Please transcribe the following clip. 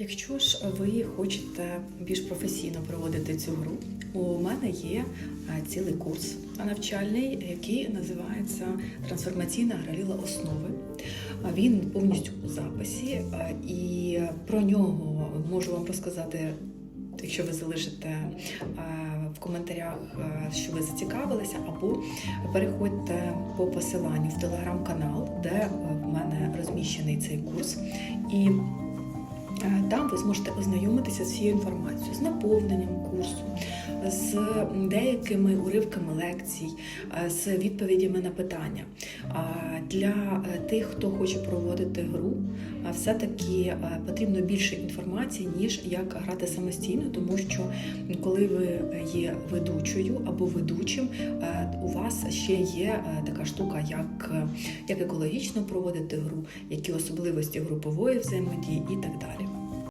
Якщо ж ви хочете більш професійно проводити цю гру, у мене є е, цілий курс навчальний, який називається Трансформаційна граліла основи. Він повністю у записі, е, і про нього можу вам розказати, якщо ви залишите е, в коментарях, що ви зацікавилися, або переходьте по посиланню в телеграм-канал, де в мене розміщений цей курс. І Там ви зможете ознайомитися з всією інформацією, з наповненням курсу, з деякими уривками лекцій, е, з відповідями на питання. Для е, тих, хто хоче проводити гру, е, все-таки потрібно більше інформації, ніж як грати самостійно, тому що коли ви є ведучою або ведучим, у вас ще є така штука, як, як екологічно проводити гру, які особливості групової взаємодії і так далі.